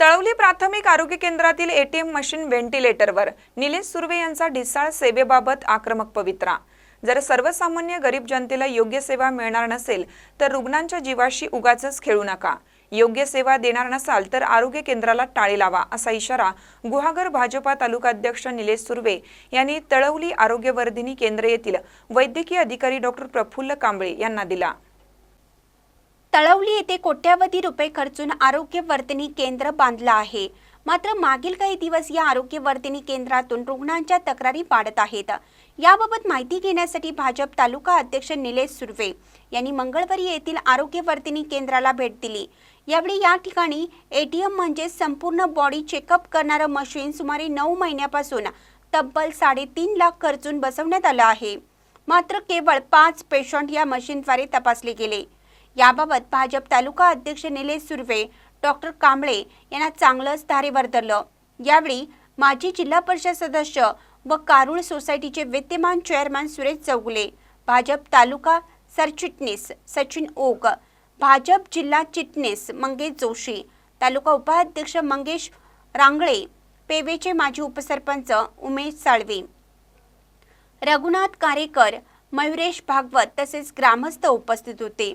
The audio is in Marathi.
तळवली प्राथमिक आरोग्य केंद्रातील एटीएम मशीन व्हेंटिलेटरवर. निलेश सुर्वे यांचा ढिसाळ सेवेबाबत आक्रमक पवित्रा. जर सर्वसामान्य गरीब जनतेला योग्य सेवा मिळणार नसेल तर रुग्णांच्या जीवाशी उगाच खेळू नका. योग्य सेवा देणार नसाल तर आरोग्य केंद्राला टाळी लावा असा इशारा गुहागर भाजपा तालुका अध्यक्ष निलेश सुर्वे यांनी तळवली आरोग्यवर्धिनी केंद्र येथील वैद्यकीय अधिकारी डॉक्टर प्रफुल्ल कांबळे यांना दिला. तळवली येथे कोट्यावधी रुपये खर्चून आरोग्य वर्तनी केंद्र बांधलं आहे. मात्र मागील काही दिवस या आरोग्य वर्तनी केंद्रातून रुग्णांच्या तक्रारी वाढत आहेत. याबाबत माहिती घेण्यासाठी भाजप तालुका अध्यक्ष निलेश सुर्वे यांनी मंगळवारी येथील आरोग्य वर्तनी केंद्राला भेट दिली. यावेळी या ठिकाणी एटीएम म्हणजे संपूर्ण बॉडी चेकअप करणारं मशीन सुमारे नऊ महिन्यापासून तब्बल साडेतीन लाख खर्चून बसवण्यात आलं आहे. मात्र केवळ पाच पेशंट या मशीनद्वारे तपासले गेले. याबाबत भाजप तालुका अध्यक्ष निलेश सुर्वे डॉक्टर कांबळे यांना चांगलंच धारेवर धरलं यावेळी माजी जिल्हा परिषद सदस्य व कारुळ सोसायटीचे विद्यमान चेअरमॅन सुरेश चौगुले भाजप तालुका सरचिटणीस सचिन ओक भाजप जिल्हा चिटणीस मंगेश जोशी तालुका उपाध्यक्ष मंगेश रांगळे पेवेचे माजी उपसरपंच उमेश साळवे. रघुनाथ कारेकर मयुरेश भागवत तसेच ग्रामस्थ उपस्थित होते.